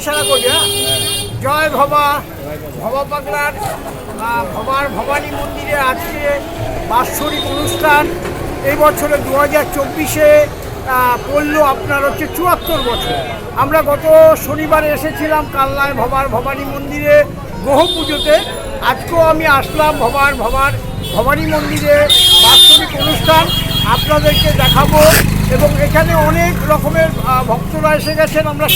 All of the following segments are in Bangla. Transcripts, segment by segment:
ইশারা করি হ্যাঁ? জয় ভবা ভবা পাগলার ভবার ভবানী মন্দিরে আজকে বাৎসরিক অনুষ্ঠান। এই বছরে দু হাজার চব্বিশে পড়ল আপনার হচ্ছে চুয়াত্তর বছর। আমরা গত শনিবার এসেছিলাম কালনায় ভবার ভবানী মন্দিরে গ্রহ পুজোতে। আজকেও আমি আসলাম ভবার ভবার ভবানী মন্দিরে বাৎসরিক অনুষ্ঠান আপনাদেরকে দেখাবো। এবং এখানে অনেক রকমের ভক্তরা এসে গেছেন, আমরা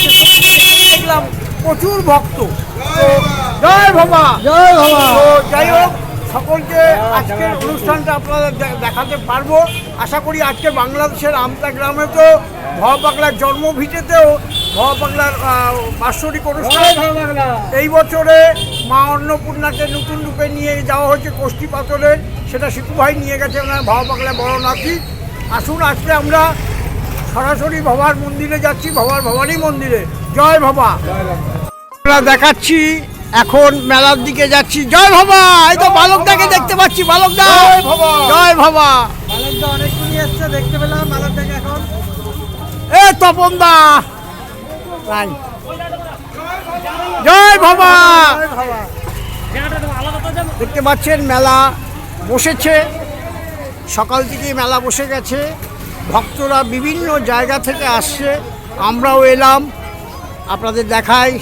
দেখলাম প্রচুর ভক্ত। তো জয় ভবা। জয় তো যাই হোক সকলকে আজকের অনুষ্ঠানটা আপনাদের দেখাতে পারব। আশা করি আজকে বাংলাদেশের আমতা গ্রামে তো ভবা পাগলার জন্মভিটেতেও ভবা পাগলার বাৎসরিক অনুষ্ঠান। এই বছরে মা অন্নপূর্ণাকে নতুন রূপে নিয়ে যাওয়া হয়েছে কোষ্ঠী পাথরের সেটা সিতু ভাই নিয়ে গেছে ওনার ভবা পাগলা বড় নাতি আসুন আজকে আমরা সরাসরি ভবার মন্দিরে যাচ্ছি ভবার ভবানী মন্দিরে। জয় ভবা আমরা দেখাচ্ছি এখন মেলার দিকে যাচ্ছি। জয় ভবা এই তো বালকদাকে দেখতে পাচ্ছি বালকদা। জয় ভবা। জয় ভবা মালকদা অনেকগুলি এসছে দেখতে পেলাম মালকদাকে এখন। এ তপন দা নাই। জয় ভবা জয় বাবা। দেখতে পাচ্ছেন মেলা বসেছে। সকাল থেকে মেলা বসে গেছে। ভক্তরা বিভিন্ন জায়গা থেকে আসছে। আমরাও এলাম। আপনাদের দেখাই।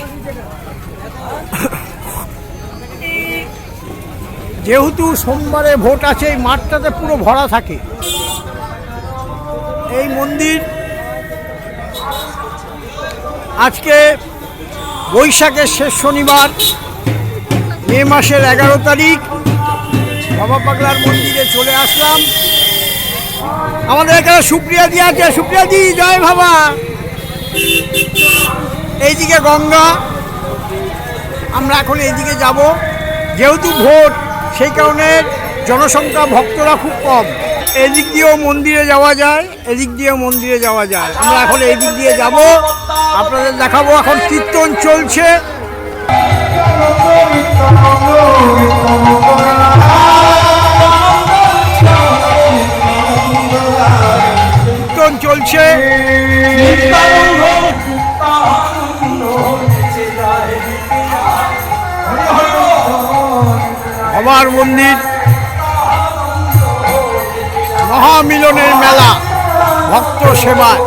যেহেতু সোমবারে ভোট আছে, এই মাঠটাতে পুরো ভরা থাকে। এই মন্দির আজকে বৈশাখের শেষ শনিবার, মে মাসের এগারো তারিখ। বাবা পাগলার মন্দিরে চলে আসলাম। আমাদের এখানে সুপ্রিয়া দি আছে। সুপ্রিয়া দি, জয় বাবা। এইদিকে গঙ্গা। আমরা এখন এইদিকে যাব। যেহেতু ভোট, সেই কারণে জনসংখ্যা ভক্তরা খুব কম। এদিক দিয়েও মন্দিরে যাওয়া যায়, এদিক দিয়েও মন্দিরে যাওয়া যায়। আমরা এখন এই দিক দিয়ে যাব। আপনাদের দেখাবো এখন কীর্তন চলছে। কীর্তন চলছে। আমার মন্দির মহামিলনের মেলা ভক্ত সেবায়।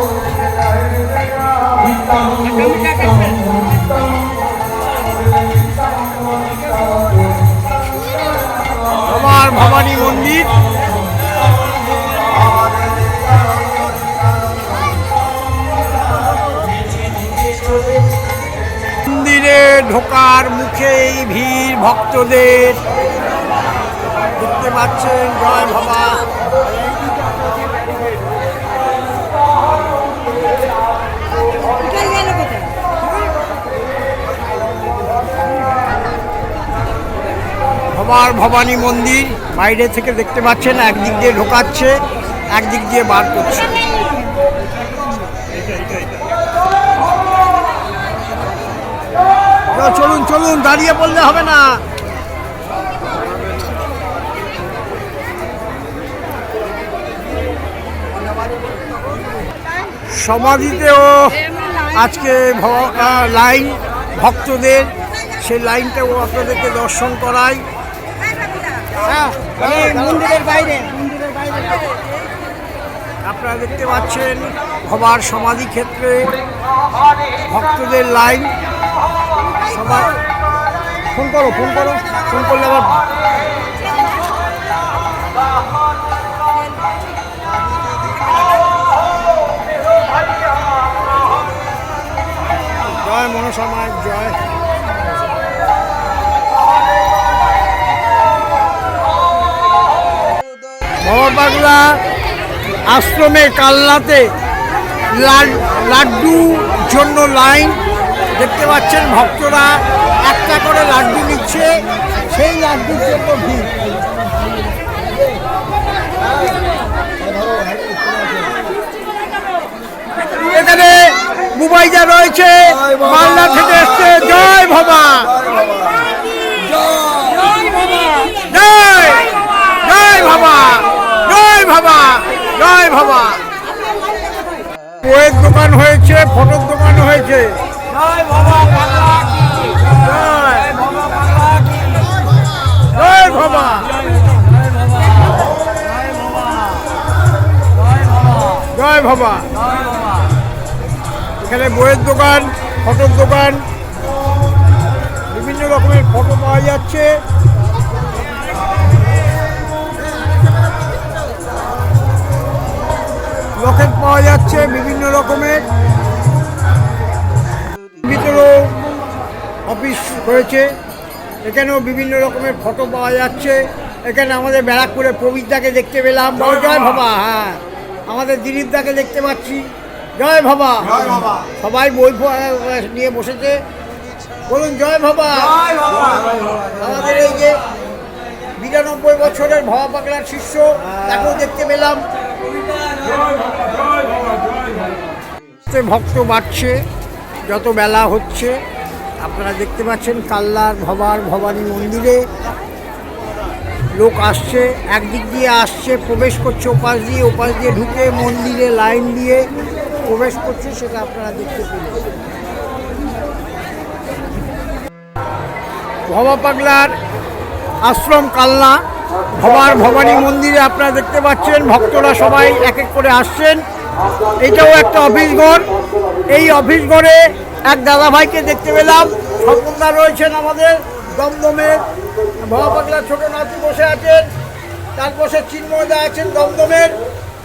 ভবানী মন্দির। মন্দিরে ঢোকার মুখে এই ভিড় ভক্তদের। পাচ্ছেন জয় বাবা ভবার ভবানী মন্দির বাইরে থেকে দেখতে পাচ্ছেন, একদিক দিয়ে ঢোকাচ্ছে, একদিক দিয়ে বার করছে। চলুন চলুন, দাঁড়িয়ে পড়লে হবে না। সমাধিতেও আজকে লাইন ভক্তদের সেই লাইনটাও আপনাদেরকে দর্শন করাই। হ্যাঁ মন্দিরের বাইরে। আপনারা দেখতে পাচ্ছেন ভবার সমাধি ক্ষেত্রে ভক্তদের লাইন। সবাই ফোন করো ফোন করো ফোন করলে আবার জয় মনসামায় জয়। বাবা পাগলা আশ্রমে কালনাতে লাড- লাড্ডু জন্য লাইন। দেখতে পাচ্ছেন ভক্তরা একটা করে লাড্ডু নিচ্ছে, সেই লাড্ডুর জন্য ভিড়। এখানে বুবাইদা রয়েছে। মালদা থেকে এসছে জয় ভবা। জয় জয় ভবা জয় ভবা জয় ভবা। বইয়ের দোকান হয়েছে ফটোর দোকান হয়েছে। জয় ভবা। জয় ভবা। জয় ভবা। এখানে বইয়ের দোকান, ফটোর দোকান, বিভিন্ন রকমের ফটো পাওয়া যাচ্ছে। লকেট পাওয়া যাচ্ছে বিভিন্ন রকমের। ভিতরেও অফিস হয়েছে এখানেও বিভিন্ন রকমের ফটো পাওয়া যাচ্ছে। এখানে আমাদের ব্যারাকপুরে প্রবীরদাকে দেখতে পেলাম। বড় জয় বাবা হ্যাঁ। আমাদের দিলীপদাকে দেখতে পাচ্ছি। জয় বাবা। সবাই বই নিয়ে বসেছে। বলুন জয় বাবা। আমাদের এই যে বিরানব্বই বছরের ভবা পাগলার শিষ্য তাকেও দেখতে পেলাম। ভক্ত বাড়ছে যত বেলা হচ্ছে। আপনারা দেখতে পাচ্ছেন কাল্লার ভবার ভবানী মন্দিরে লোক আসছে একদিক দিয়ে আসছে প্রবেশ করছে ওপাশ দিয়ে ওপাশ দিয়ে ঢুকে মন্দিরে লাইন দিয়ে প্রবেশ করছে সেটা আপনারা দেখতে পেলেন। ভবা পাগলার আশ্রম কালনা, ভবার ভবানী মন্দিরে আপনারা দেখতে পাচ্ছেন, ভক্তরা সবাই এক এক করে আসছেন। এটাও একটা অফিস ঘর। এই অফিস ঘরে এক দাদা ভাইকে দেখতে পেলাম। স্বপনদা রয়েছেন আমাদের দমদমে। ভবা পাগলার ছোট নাতি বসে আছেন, তার পাশে চিন্ময়দা আছেন দমদমের।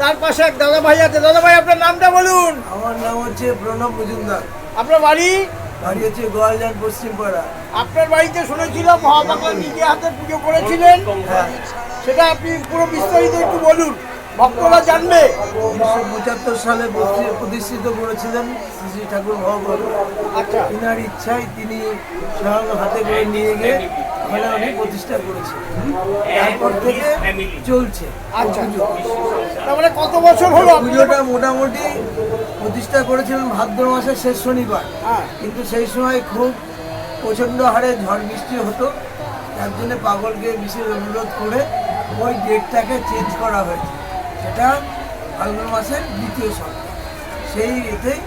তার পাশে এক দাদা ভাই আছে। দাদা ভাই আপনার নামটা বলুন। আমার নাম হচ্ছে প্রণব মজুমদার। আপনার বাড়ি? বাড়ি হচ্ছে গোয়ালজান পশ্চিমপাড়া। আপনার বাড়িতে শুনেছিলাম মহাপাগলা নিজে হাতে পুজো করেছিলেন। হ্যাঁ। সেটা আপনি পুরো বিস্তারিত একটু বলুন। ভক্তরা জানবে। উনিশশো পঁচাত্তর সালে প্রতি- প্রতিষ্ঠিত করেছিলেন শ্রী ঠাকুর ভগবান আচ্ছা। তিনার ইচ্ছায় তিনি স্বয়ং হাতে করে নিয়ে গিয়ে এখানে উনি প্রতিষ্ঠা করেছেন তারপর থেকে চলছে। আচ্ছা। তার মানে কত বছর হলো পুজোটা মোটামুটি প্রতিষ্ঠা করেছিলেন ভাদ্র মাসের শেষ শনিবার। হ্যাঁ। কিন্তু সেই সময় খুব প্রচণ্ড হারে ঝড় বৃষ্টি হতো। তার জন্য পাগলকে বিশেষ অনুরোধ করে ওই ডেটটাকে চেঞ্জ করা হয়েছে। সেটা ফাল্গুন মাসের দ্বিতীয় সপ্তাহ। সেই এতেই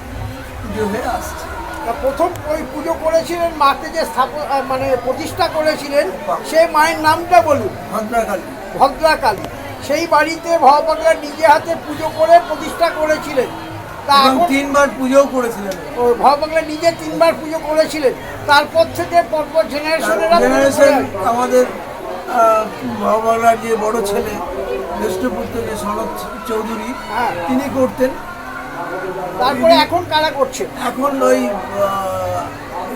পুজো হয়ে আসছে। প্রথম ওই পুজো করেছিলেন মাকে যে স্থাপন মানে প্রতিষ্ঠা করেছিলেন সেই মায়ের নামটা বলুন। ভদ্রাকালী। ভদ্রাকালী। সেই বাড়িতে ভবাপাগলা নিজে হাতে পুজো করে প্রতিষ্ঠা করেছিলেন। তা তিনবার পুজোও করেছিলেন। ওই ভবাপাগলা নিজে তিনবার পুজো করেছিলেন। তারপর থেকে পরপর জেনারেশনেরা জেনারেশন আমাদের বাবার যে বড় ছেলে জ্যেষ্ঠপুত্র যে সনদ চৌধুরী হ্যাঁ। তিনি করতেন। তারপরে এখন কারা করছে? এখন ওই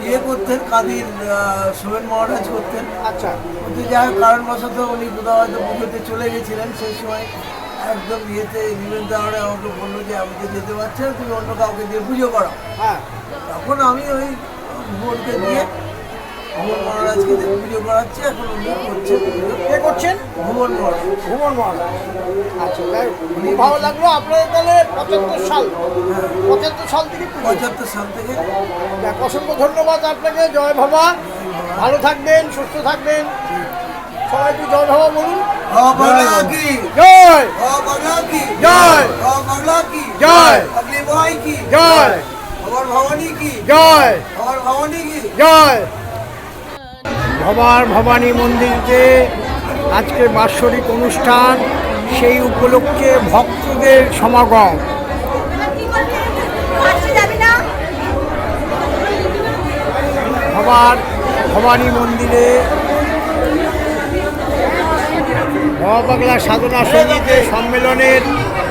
ইয়ে করতেন কাদির সোমেন মহারাজ করতেন। আচ্ছা। কিন্তু যাই হোক কারণবশত উনি কোথাও হয়তো পুজোতে চলে গেছিলেন সেই সময় একদম ইয়েতে নিবেন দাওয়ারে আমাকে বলল যে আমি তো যেতে পারছি না তুমি অন্য কাউকে দিয়ে পুজো করো। হ্যাঁ। তখন আমি ওই বোনকে দিয়ে ভুবন মহারাজকে পুজো করাচ্ছি এখন উনি করছেন। কে করছেন? ভুবন মহারাজ। ভুবন মহারাজ। আচ্ছা যাই হোক, খুব ভালো লাগল আপনাদের তাহলে পঁচাত্তর সাল। পঁচাত্তর সাল থেকে পঁচাত্তর সাল থেকে। অসংখ্য ধন্যবাদ আপনাকে জয় বাবা। ভালো থাকবেন সুস্থ থাকবেন। সবাই একটু জয় বাবা বলুন। জয়। জয়। জয়। জয়। আমার ভবানী কি? জয়। আমার ভবানী কি? জয়। ভবার ভবানী মন্দিরকে, আজকে বাৎসরিক অনুষ্ঠান, সেই উপলক্ষে ভক্তদের সমাগম। ভবার ভবানী মন্দিরে ভবাপাগলা সাধনা সঙ্গীতে সম্মেলনের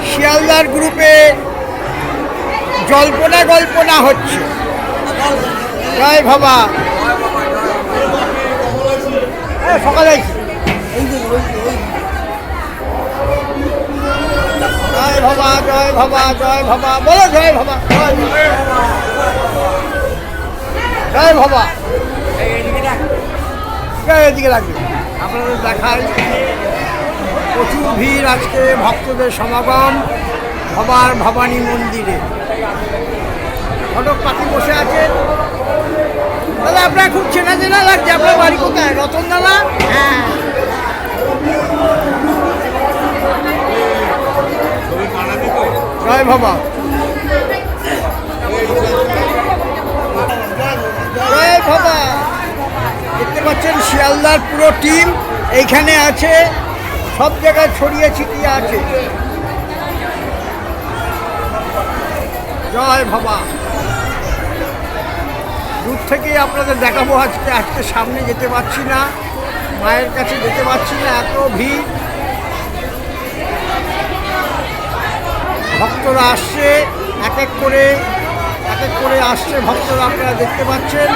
শিয়ালদার গ্রুপে জল্পনা গল্পনা হচ্ছে। জয় বাবা হ্যাঁ সকালে। জয় বাবা জয় বাবা জয় বলো জয় বাবা জয় জয় এদিকে প্রচুর ভিড় আজকে ভক্তদের সমাগম, ভবার ভবানী মন্দিরে। ঘটক পাখি বসে আছেন দাদা আপনার খুব চেনা চেনা লাগছে আপনার বাড়ি কোথায়? রতন দাদা? হ্যাঁ। জয় বাবা। জয় বাবা। দেখতে পাচ্ছেন শিয়ালদার পুরো টিম এইখানে আছে। সব জায়গায় ছড়িয়ে ছিটিয়ে আছে। জয় বাবা। দূর থেকেই আপনাদের দেখাবো আজকে। আজকে সামনে যেতে পারছি না, মায়ের কাছে যেতে পারছি না, এত ভিড়। ভক্তরা আসছে, এক এক করে, এক এক করে আসছে, ভক্তরা আপনারা দেখতে পাচ্ছেন।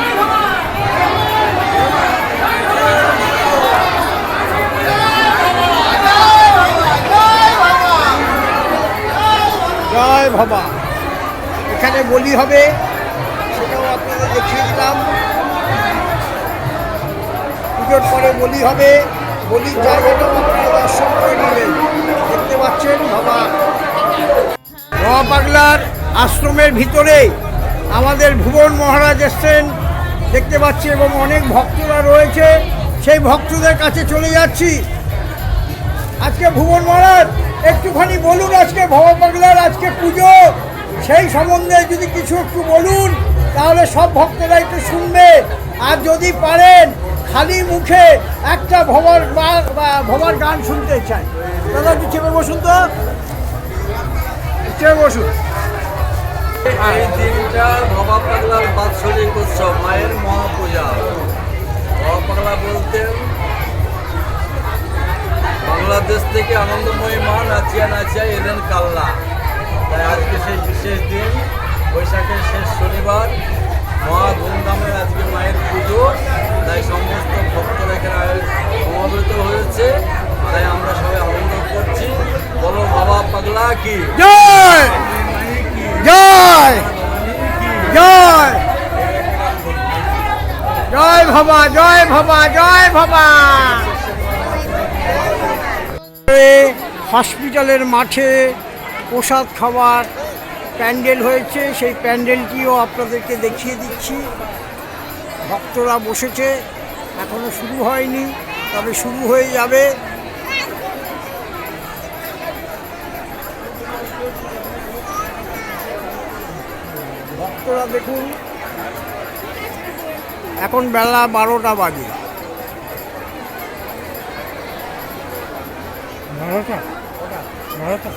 জয় ভবা। এখানে বলি হবে দিলাম পুজোর পরে বলি হবে বলির জায়গাটাও আপনারা দর্শন করে নেবেন। দেখতে পাচ্ছেন বাবা। বাবা পাগলার আশ্রমের ভিতরে আমাদের ভুবন মহারাজ এসছেন। দেখতে পাচ্ছি এবং অনেক ভক্তরা রয়েছে। সেই ভক্তদের কাছে চলে যাচ্ছি। আজকে ভুবন মহারাজ, একটুখানি বলুন আজকে ভবা পাগলার আজকে পুজো। সেই সম্বন্ধে যদি কিছু একটু বলুন। তাহলে সব ভক্তরা একটু শুনবে। আর যদি পারেন, খালি মুখে একটা ভবার ভবার গান শুনতে চাই। দাদা, একটু চেপে বসুন তো। চেপে বসুন। এই দিনটা ভবা পাগলার বাৎসরিক উৎসব, মায়ের মহাপূজা। ভবা পাগলা বলতেন, বাংলাদেশ থেকে আনন্দময়ী মা নাচিয়া নাচিয়া এলেন কাল্লা। তাই আজকে সেই বিশেষ দিন। বৈশাখের শেষ শনিবার মহা ধুমধামে আজকে মায়ের পুজো। তাই সমস্ত ভক্তরা এখানে সমবেত হয়েছে। তাই আমরা সবাই আনন্দ করছি। বলো বাবা পাগলা কি? জয়! জয়! জয়! জয় ভবা জয় ভবা জয় ভবা! হসপিটালের মাঠে প্রসাদ খাবার প্যান্ডেল হয়েছে, সেই প্যান্ডেলটিও আপনাদেরকে দেখিয়ে দিচ্ছি। ভক্তরা বসেছে, এখনও শুরু হয়নি, তবে শুরু হয়ে যাবে। ভক্তরা দেখুন, এখন বেলা বারোটা বাজে। বারোটা? বারোটা?